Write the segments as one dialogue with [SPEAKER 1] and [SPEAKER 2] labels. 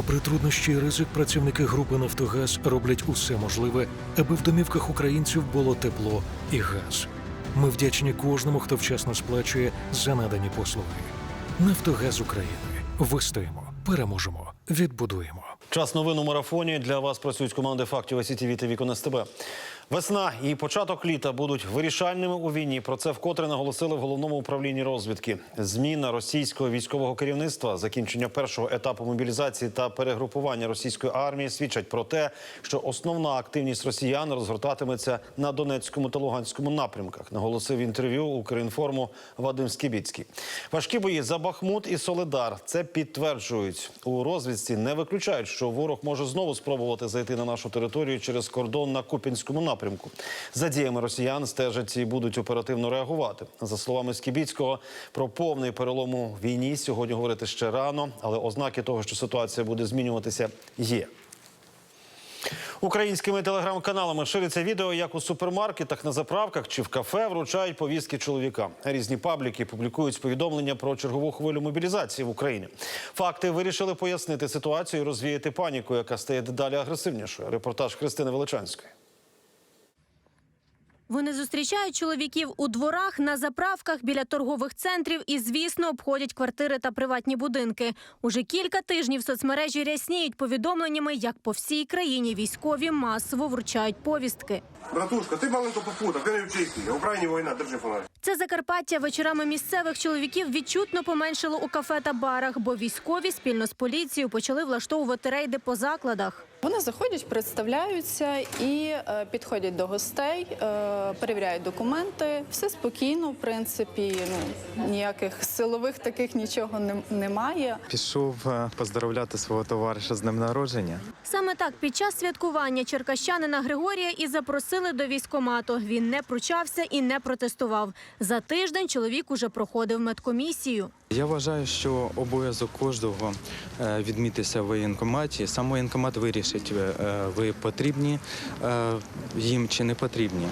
[SPEAKER 1] Попри труднощі і ризик, працівники групи Нафтогаз роблять усе можливе, аби в домівках українців було тепло і газ. Ми вдячні кожному, хто вчасно сплачує за надані послуги. Нафтогаз України. Вистоїмо, переможемо, відбудуємо.
[SPEAKER 2] Час новин у марафоні. Для вас працюють команди фактів СІТВ та Вікон. Весна і початок літа будуть вирішальними у війні. Про це вкотре наголосили в головному управлінні розвідки. Зміна російського військового керівництва, закінчення першого етапу мобілізації та перегрупування російської армії свідчать про те, що основна активність росіян розгортатиметься на Донецькому та Луганському напрямках. Наголосив інтерв'ю Укрінформу Вадим Скібіцький. Важкі бої за Бахмут і Соледар це підтверджують у розвідці. Не виключають, що ворог може знову спробувати зайти на нашу територію через кордон на Купінському напрямку. За діями росіян стежать і будуть оперативно реагувати. За словами Скібіцького, про повний перелом у війні сьогодні говорити ще рано, але ознаки того, що ситуація буде змінюватися, є. Українськими телеграм-каналами шириться відео, як у супермаркетах, на заправках чи в кафе вручають повістки чоловікам. Різні пабліки публікують повідомлення про чергову хвилю мобілізації в Україні. Факти вирішили пояснити ситуацію і розвіяти паніку, яка стає дедалі агресивнішою. Репортаж Христини Величанської.
[SPEAKER 3] Вони зустрічають чоловіків у дворах, на заправках, біля торгових центрів і, звісно, обходять квартири та приватні будинки. Уже кілька тижнів соцмережі рясніють повідомленнями, як по всій країні військові масово вручають повістки.
[SPEAKER 4] Братушка, ти маленько попутав, ти не в Чехії. В Україні війна, держи фонарь.
[SPEAKER 3] Це Закарпаття вечорами місцевих чоловіків відчутно поменшило у кафе та барах, бо військові спільно з поліцією почали влаштовувати рейди по закладах.
[SPEAKER 5] Вони заходять, представляються і е, підходять до гостей, е, перевіряють документи. Все спокійно, в принципі, ну ніяких силових таких нічого не- немає.
[SPEAKER 6] Пішов е, поздоровляти свого товариша з днем народження.
[SPEAKER 3] Саме так під час святкування черкащанина Григорія і запросили до військомату. Він не пручався і не протестував. За тиждень чоловік уже проходив медкомісію.
[SPEAKER 6] Я вважаю, що обов'язок кожного е, відмітися в воєнкоматі. Сам воєнкомат вирішить, е, е, ви потрібні їм чи не потрібні.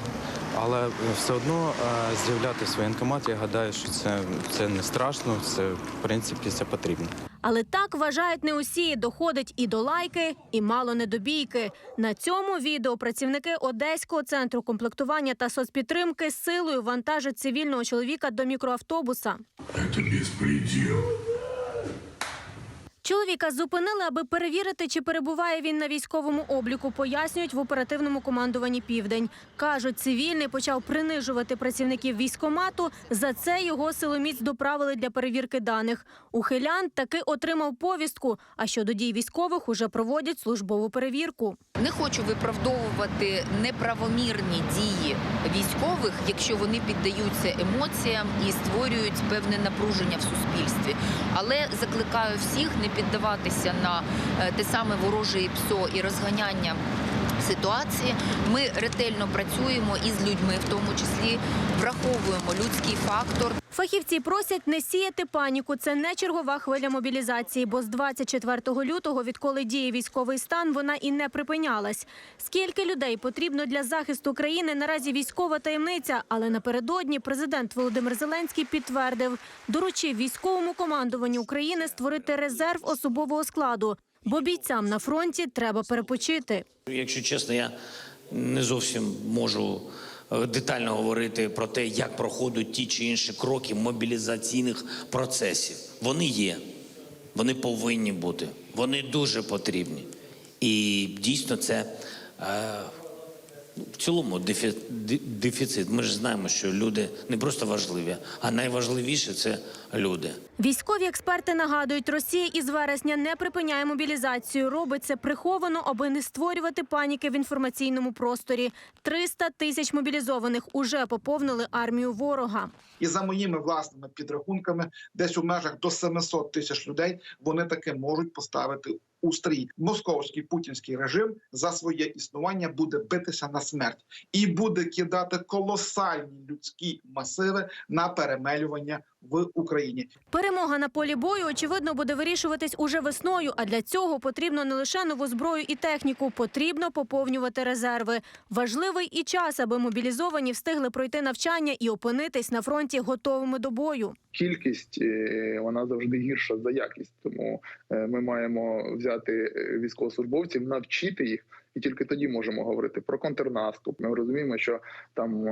[SPEAKER 6] Але все одно з'являтися в воєнкомат, я гадаю, що це, це не страшно, це в принципі це потрібно.
[SPEAKER 3] Але так вважають не усі. Доходить і до лайки, і мало не до бійки. На цьому відео працівники Одеського центру комплектування та соцпідтримки силою вантажать цивільного чоловіка до мікроавтобуса.
[SPEAKER 7] Це беспредел.
[SPEAKER 3] Чоловіка зупинили, аби перевірити, чи перебуває він на військовому обліку. Пояснюють в оперативному командуванні Південь. кажуть, цивільний почав принижувати працівників військомату. За це його силоміць доправили для перевірки даних. Ухилян таки отримав повістку. А щодо дій військових уже проводять службову перевірку.
[SPEAKER 8] Не хочу виправдовувати неправомірні дії військових, якщо вони піддаються емоціям і створюють певне напруження в суспільстві. Але закликаю всіх не піддаватися на е, те саме вороже ПСО і розганяння. Ситуації ми ретельно працюємо із людьми, в тому числі враховуємо людський фактор.
[SPEAKER 3] Фахівці просять не сіяти паніку. Це не чергова хвиля мобілізації, бо з 24 лютого, відколи діє військовий стан, вона і не припинялась. Скільки людей потрібно для захисту країни, наразі військова таємниця. Але напередодні президент Володимир Зеленський підтвердив, доручив військовому командуванню України створити резерв особового складу, бо бійцям на фронті треба перепочити.
[SPEAKER 9] Якщо чесно, я не зовсім можу е, детально говорити про те, як проходять ті чи інші кроки мобілізаційних процесів. Вони є, вони повинні бути, вони дуже потрібні. І дійсно це е, в цілому дефі- дефіцит. Ми ж знаємо, що люди не просто важливі, а найважливіше це люди.
[SPEAKER 3] Військові експерти нагадують, Росія із вересня не припиняє мобілізацію. Робить це приховано, аби не створювати паніки в інформаційному просторі. 300 тисяч мобілізованих уже поповнили армію ворога.
[SPEAKER 10] І за моїми власними підрахунками, десь у межах до 700 тисяч людей вони таки можуть поставити у стрій. Московський путінський режим за своє існування буде битися на смерть і буде кидати колосальні людські масиви на перемелювання в Україні.
[SPEAKER 3] Перемога на полі бою, очевидно, буде вирішуватись уже весною. А для цього потрібно не лише нову зброю і техніку, потрібно поповнювати резерви. Важливий і час, аби мобілізовані встигли пройти навчання і опинитись на фронті готовими до бою.
[SPEAKER 11] кількість е, вона завжди гірша за якість. Тому е, ми маємо взяти е, військовослужбовців, навчити їх, і тільки тоді можемо говорити про контрнаступ. Ми розуміємо, що там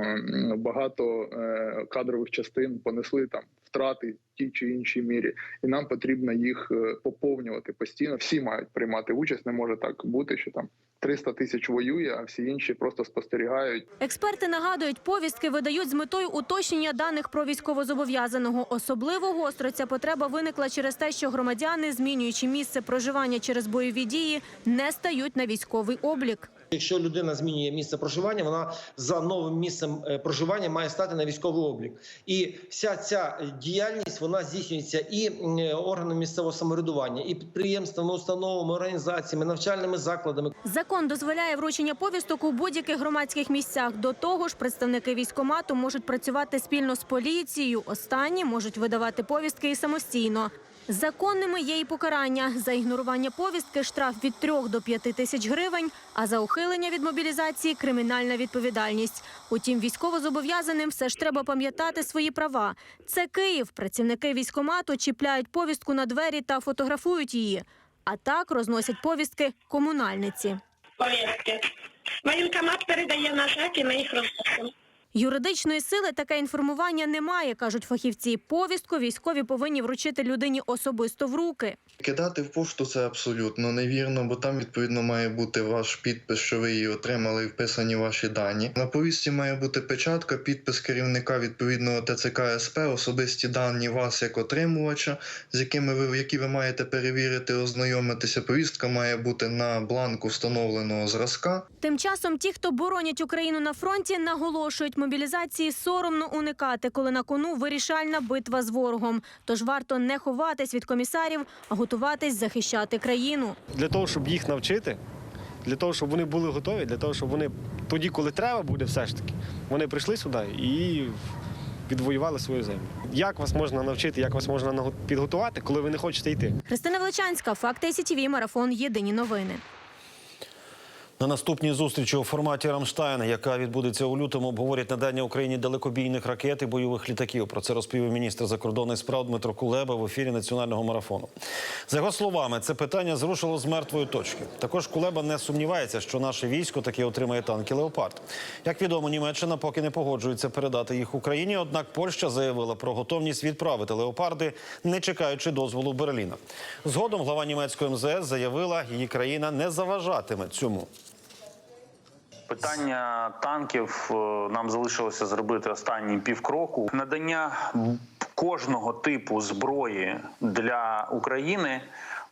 [SPEAKER 11] багато е, кадрових частин понесли там втрати в тій чи іншій мірі, і нам потрібно їх е, поповнювати постійно. Всі мають приймати участь. Не може так бути, що там 300 тисяч воює, а всі інші просто спостерігають.
[SPEAKER 3] Експерти нагадують, повістки видають з метою уточнення даних про військовозобов'язаного. Особливо гостро ця потреба виникла через те, що громадяни, змінюючи місце проживання через бойові дії, не стають на військовий облік.
[SPEAKER 12] Якщо людина змінює місце проживання, вона за новим місцем е, проживання має стати на військовий облік. І вся ця діяльність вона здійснюється і е, органами місцевого самоврядування, і підприємствами, установами, організаціями, навчальними закладами.
[SPEAKER 3] Закон дозволяє вручення повісток у будь-яких громадських місцях. До того ж, представники військкомату можуть працювати спільно з поліцією. Останні можуть видавати повістки і самостійно. Законними є і покарання за ігнорування повістки, штраф від 3 до 5 тисяч гривень, а за ухилення від мобілізації кримінальна відповідальність. Утім, військовозобов'язаним все ж треба пам'ятати свої права. Це Київ. Працівники військкомату чіпляють повістку на двері та фотографують її. А так розносять повістки комунальниці.
[SPEAKER 13] повістки. Воєнкомат передає на ЖЕК і ми їх розносимо.
[SPEAKER 3] Юридичної сили таке інформування немає, кажуть фахівці. Повістку військові повинні вручити людині особисто в руки.
[SPEAKER 11] Кидати в пошту це абсолютно невірно, бо там відповідно має бути ваш підпис, що ви її отримали, і вписані ваші дані. На повістці має бути печатка, підпис керівника відповідного ТЦК СП, особисті дані вас як отримувача, з якими ви які ви маєте перевірити, ознайомитися. Повістка має бути на бланку встановленого зразка.
[SPEAKER 3] Тим часом ті, хто боронять Україну на фронті, наголошують, мобілізації соромно уникати, коли на кону вирішальна битва з ворогом. Тож варто не ховатись від комісарів, а готуватись захищати країну.
[SPEAKER 14] для того, щоб їх навчити, для того, щоб вони були готові, для того, щоб вони тоді, коли треба буде, все ж таки, вони прийшли сюди і відвоювали свою землю. Як вас можна навчити, як вас можна підготувати, коли ви не хочете йти?
[SPEAKER 3] Христина Величанська, Факти СІТІВІ, Марафон. Єдині новини.
[SPEAKER 2] На наступній зустрічі у форматі Рамштайн, яка відбудеться у лютому, обговорять надання Україні далекобійних ракет і бойових літаків. Про це розповів міністр закордонних справ Дмитро Кулеба в ефірі національного марафону. За його словами, це питання зрушило з мертвої точки. Також Кулеба не сумнівається, що наше військо таки отримає танки Леопард. Як відомо, Німеччина поки не погоджується передати їх Україні. Однак Польща заявила про готовність відправити леопарди, не чекаючи дозволу Берліна. Згодом глава німецької МЗС заявила, її країна не заважатиме цьому.
[SPEAKER 15] Питання танків е, нам залишилося зробити останні півкроку. Надання кожного типу зброї для України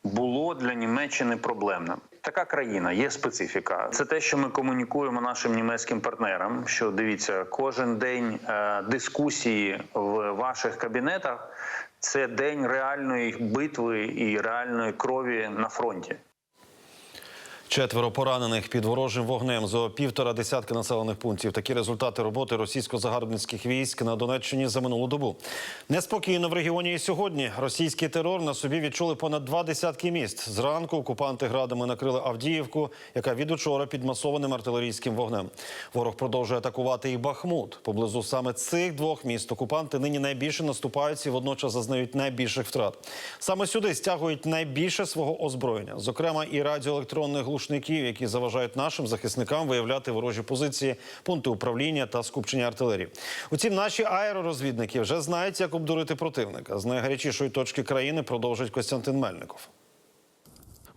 [SPEAKER 15] було для Німеччини проблемним. Така країна є специфіка. Це те, що ми комунікуємо нашим німецьким партнерам. Що дивіться, кожен день е, дискусії в ваших кабінетах це день реальної битви і реальної крові на фронті.
[SPEAKER 2] Четверо поранених під ворожим вогнем за півтора десятки населених пунктів. Такі результати роботи російсько-загарбницьких військ на Донеччині за минулу добу. Неспокійно в регіоні і сьогодні. Російський терор на собі відчули понад два десятки міст. Зранку окупанти градами накрили Авдіївку, яка від учора під масованим артилерійським вогнем. Ворог продовжує атакувати і Бахмут. Поблизу саме цих двох міст окупанти нині найбільше наступають і водночас зазнають найбільших втрат. Саме сюди стягують найбільше свого озброєння, зокрема і радіоелектронних глушників, які заважають нашим захисникам виявляти ворожі позиції, пункти управління та скупчення артилерії. Утім, наші аеророзвідники вже знають, як обдурити противника. З найгарячішої точки країни продовжить Костянтин Мельников.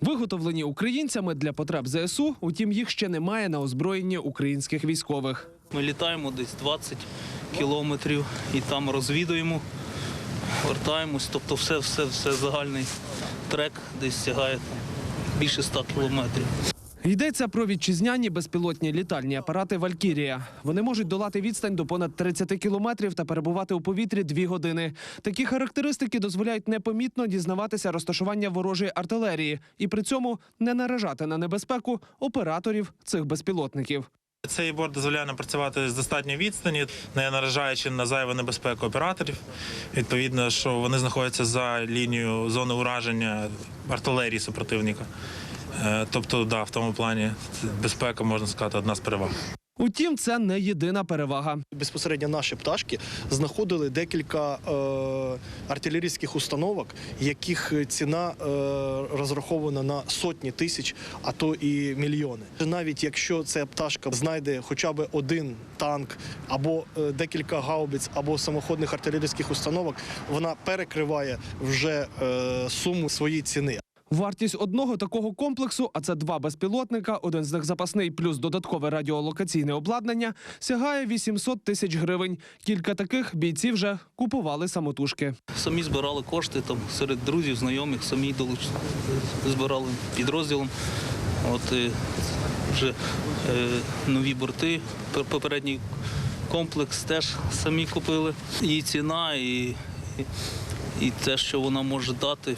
[SPEAKER 16] Виготовлені українцями для потреб ЗСУ, утім їх ще немає на озброєнні українських військових.
[SPEAKER 17] Ми літаємо десь 20 кілометрів і там розвідуємо, вертаємось. Тобто все, все, все загальний трек десь сягає більше 100 кілометрів.
[SPEAKER 16] Йдеться про вітчизняні безпілотні літальні апарати Валькірія. Вони можуть долати відстань до понад 30 кілометрів та перебувати у повітрі дві години. Такі характеристики дозволяють непомітно дізнаватися розташування ворожої артилерії і при цьому не наражати на небезпеку операторів цих безпілотників.
[SPEAKER 18] Цей борт дозволяє нам працювати з достатньої відстані, не наражаючи на зайву небезпеку операторів. Відповідно, що вони знаходяться за лінією зони ураження артилерії супротивника. Е, Тобто, да, в тому плані безпека можна сказати одна з переваг.
[SPEAKER 16] Утім, це не єдина перевага.
[SPEAKER 19] Безпосередньо наші пташки знаходили декілька е, артилерійських установок, яких ціна е, розрахована на сотні тисяч, а то і мільйони. Навіть якщо ця пташка знайде хоча б один танк або е, декілька гаубиць, або самоходних артилерійських установок, вона перекриває вже е, суму своєї ціни.
[SPEAKER 16] Вартість одного такого комплексу, а це два безпілотника, один з них запасний, плюс додаткове радіолокаційне обладнання, сягає 800 тисяч гривень. Кілька таких бійці вже купували самотужки.
[SPEAKER 17] Самі збирали кошти там серед друзів, знайомих, самі долуч... збирали підрозділом. От е, вже е, нові борти, пер- попередній комплекс теж самі купили. І ціна, і, і, і те, що вона може дати,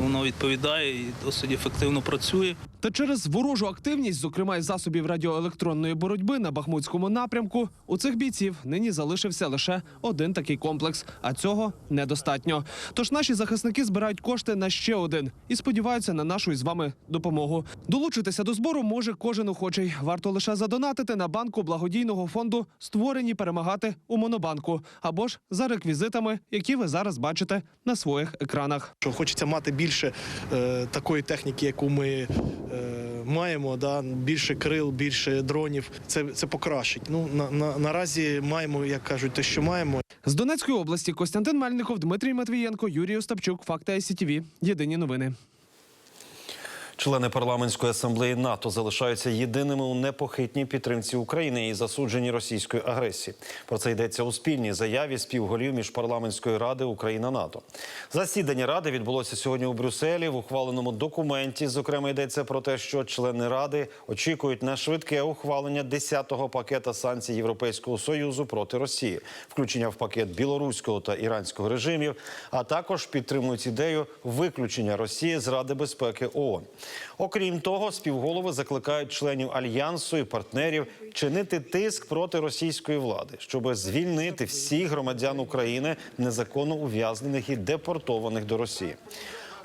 [SPEAKER 17] воно відповідає і досить ефективно працює.
[SPEAKER 16] Та через ворожу активність, зокрема із засобів радіоелектронної боротьби на Бахмутському напрямку, у цих бійців нині залишився лише один такий комплекс, а цього недостатньо. Тож наші захисники збирають кошти на ще один і сподіваються на нашу із вами допомогу. Долучитися до збору може кожен охочий. Варто лише задонатити на банку благодійного фонду, створені перемагати у монобанку, або ж за реквізитами, які ви зараз бачите на своїх екранах.
[SPEAKER 19] Що хочеться мати більше е, такої техніки, яку ми е, маємо, да, більше крил, більше дронів. Це, це покращить. Ну на, на, наразі маємо, як кажуть, те, що маємо.
[SPEAKER 16] З Донецької області Костянтин Мельников, Дмитрій Матвієнко, Юрій Остапчук. Факти СІТВ. Єдині новини.
[SPEAKER 2] Члени парламентської асамблеї НАТО залишаються єдиними у непохитній підтримці України і засудженні російської агресії. Про це йдеться у спільній заяві співголів міжпарламентської ради Україна НАТО. Засідання ради відбулося сьогодні у Брюсселі. В ухваленому документі зокрема йдеться про те, що члени ради очікують на швидке ухвалення 10-го пакета санкцій Європейського союзу проти Росії, включення в пакет білоруського та іранського режимів, а також підтримують ідею виключення Росії з Ради безпеки ООН. Окрім того, співголови закликають членів альянсу і партнерів чинити тиск проти російської влади, щоб звільнити всіх громадян України, незаконно ув'язнених і депортованих до Росії.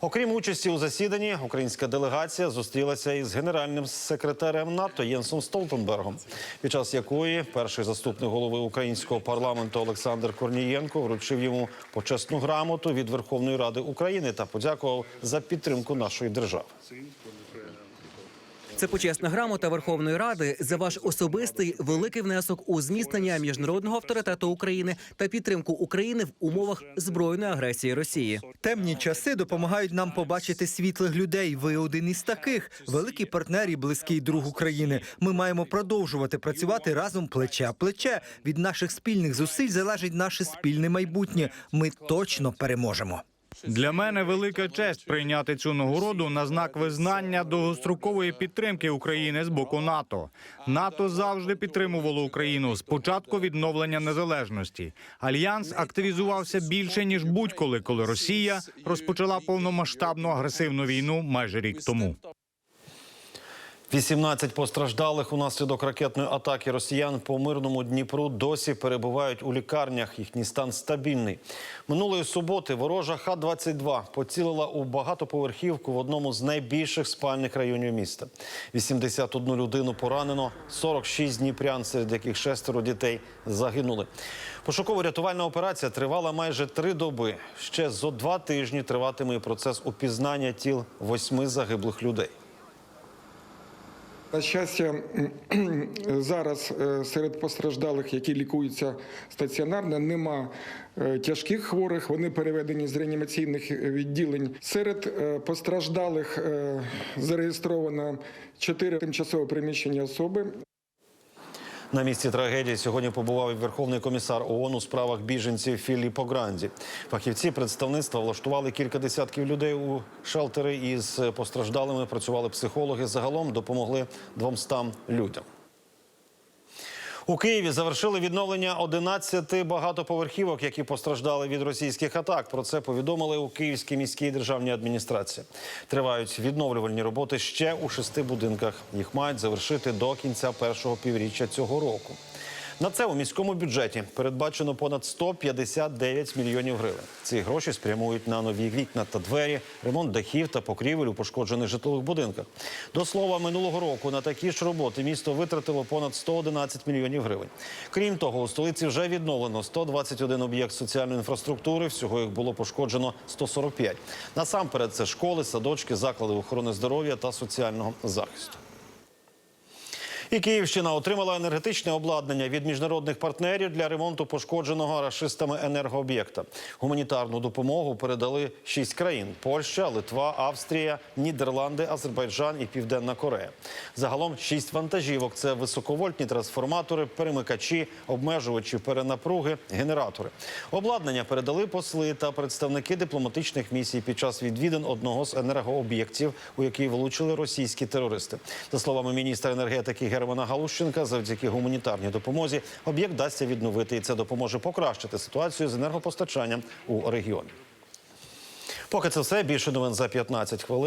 [SPEAKER 2] Окрім участі у засіданні, українська делегація зустрілася із генеральним секретарем НАТО Єнсом Столтенбергом, під час якої перший заступник голови українського парламенту Олександр Корнієнко вручив йому почесну грамоту від Верховної Ради України та подякував за підтримку нашої держави.
[SPEAKER 20] Це почесна грамота Верховної Ради за ваш особистий великий внесок у зміцнення міжнародного авторитету України та підтримку України в умовах збройної агресії Росії.
[SPEAKER 21] Темні часи допомагають нам побачити світлих людей. Ви один із таких великий партнер і близький друг України. Ми маємо продовжувати працювати разом плече плече. Від наших спільних зусиль залежить наше спільне майбутнє. Ми точно переможемо.
[SPEAKER 22] Для мене велика честь прийняти цю нагороду на знак визнання довгострокової підтримки України з боку НАТО. НАТО завжди підтримувало Україну з початку відновлення незалежності. Альянс активізувався більше ніж будь-коли, коли Росія розпочала повномасштабну агресивну війну майже рік тому.
[SPEAKER 2] 18 постраждалих унаслідок ракетної атаки росіян по мирному Дніпру досі перебувають у лікарнях. Їхній стан стабільний. Минулої суботи ворожа Х-22 поцілила у багатоповерхівку в одному з найбільших спальних районів міста. 81 людину поранено, 46 дніпрян, серед яких шестеро дітей загинули. Пошуково-рятувальна операція тривала майже три доби. Ще зо два тижні триватиме процес упізнання тіл восьми загиблих людей.
[SPEAKER 23] На щастя, зараз е, серед постраждалих, які лікуються стаціонарно, нема е, тяжких хворих. Вони переведені з реанімаційних відділень. Серед е, постраждалих е, зареєстровано чотири тимчасово приміщені особи.
[SPEAKER 2] На місці трагедії сьогодні побував і Верховний комісар ООН у справах біженців Філіппо Гранді. Фахівці представництва влаштували кілька десятків людей у шелтери із постраждалими. Працювали психологи. Загалом допомогли 200 людям. У Києві завершили відновлення 11 багатоповерхівок, які постраждали від російських атак. Про це повідомили у Київській міській державній адміністрації. Тривають відновлювальні роботи ще у шести будинках. Їх мають завершити до кінця першого півріччя цього року. На це у міському бюджеті передбачено понад 159 мільйонів гривень. Ці гроші спрямують на нові вікна та двері, ремонт дахів та покрівель у пошкоджених житлових будинках. До слова, минулого року на такі ж роботи місто витратило понад 111 мільйонів гривень. Крім того, у столиці вже відновлено 121 об'єкт соціальної інфраструктури. Всього їх було пошкоджено 145. Насамперед, це школи, садочки, заклади охорони здоров'я та соціального захисту. І Київщина отримала енергетичне обладнання від міжнародних партнерів для ремонту пошкодженого рашистами енергооб'єкта. Гуманітарну допомогу передали шість країн: Польща, Литва, Австрія, Нідерланди, Азербайджан і Південна Корея. Загалом шість вантажівок: це високовольтні трансформатори, перемикачі, обмежувачі перенапруги, генератори. Обладнання передали посли та представники дипломатичних місій під час відвідин одного з енергооб'єктів, у який влучили російські терористи. За словами міністра енергетики Германа Галущенка, завдяки гуманітарній допомозі об'єкт дасться відновити, і це допоможе покращити ситуацію з енергопостачанням у регіоні. Поки це все більше новин за 15 хвилин.